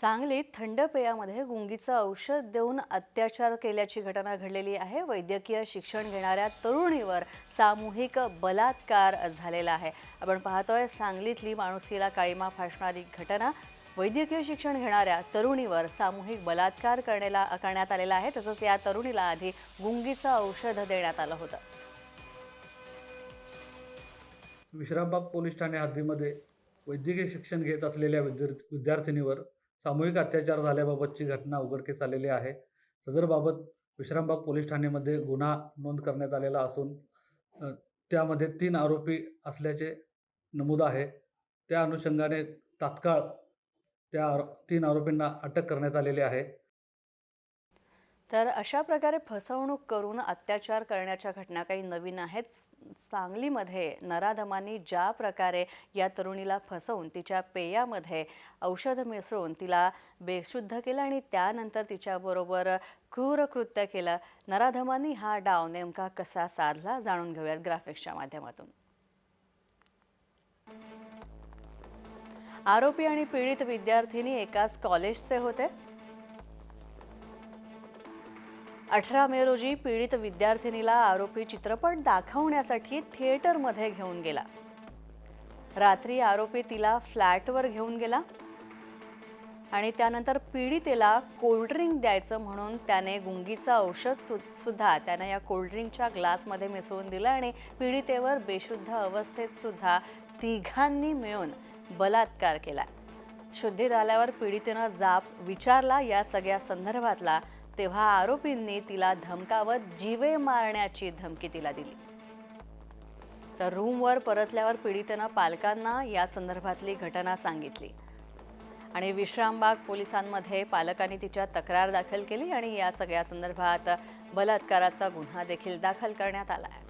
सांगलीत थंड पेयामध्ये गुंगीचं औषध देऊन अत्याचार केल्याची घटना घडलेली आहे. वैद्यकीय शिक्षण घेणाऱ्या तरुणीवर सामूहिक बलात्कार झालेला आहे. आपण पाहतोय सांगलीतली माणुसकीला काळीमा फासणारी घटना. वैद्यकीय शिक्षण घेणाऱ्या तरुणीवर सामूहिक बलात्कार करण्याला करण्यात आलेला आहे. तसंच या तरुणीला आधी गुंगीचं औषध देण्यात आलं होतं. विश्रामबाग पोलीस ठाणे हद्दीमध्ये वैद्यकीय शिक्षण घेत असलेल्या विद्यार्थी विद्यार्थिनीवर सामूहिक अत्याचार झाल्याबाबतची घटना उघडकीस आलेली आहे. सदरबाबत विश्रामबाग पोलीस ठाणेमध्ये गुन्हा नोंद करण्यात आलेला असून त्यामध्ये तीन आरोपी असल्याचे नमूद आहे. त्या अनुषंगाने तात्काळ त्या आरो तीन आरोपींना अटक करण्यात आलेली आहे. तर अशा प्रकारे फसवणूक करून अत्याचार करण्याच्या घटना काही नवीन आहेत. सांगलीमध्ये नराधमांनी ज्या प्रकारे या तरुणीला फसवून तिच्या पेयामध्ये औषध मिसळून तिला बेशुद्ध केलं आणि त्यानंतर तिच्याबरोबर क्रूर कृत्य केलं. नराधमांनी हा डाव नेमका कसा साधला जाणून घेऊयात ग्राफिक्सच्या माध्यमातून. आरोपी आणि पीडित विद्यार्थिनी एकाच कॉलेजचे होते. अठरा मे रोजी पीडित विद्यार्थिनीला आरोपी चित्रपट दाखवण्यासाठी थिएटरमध्ये घेऊन गेला. रात्री आरोपी तिला फ्लॅटवर घेऊन गेला आणि त्यानंतर पीडितेला कोल्ड्रिंक द्यायचं म्हणून त्याने गुंगीचं औषध तु- सुद्धा त्याने या कोल्ड्रिंकच्या ग्लासमध्ये मिसळून दिलं आणि पीडितेवर बेशुद्ध अवस्थेत सुद्धा तिघांनी मिळून बलात्कार केला. शुद्धीत आल्यावर पीडितेनं जाप विचारला या सगळ्या संदर्भातला तेव्हा आरोपींनी तिला धमकावत जीवे मारण्याची धमकी तिला दिली. तर रूमवर परतल्यावर पीडितेनं पालकांना या संदर्भातली घटना सांगितली. आणि विश्रामबाग पोलिसांमध्ये पालकांनी तिच्या तक्रार दाखल केली आणि या सगळ्या संदर्भात बलात्काराचा गुन्हा देखील दाखल करण्यात आला आहे.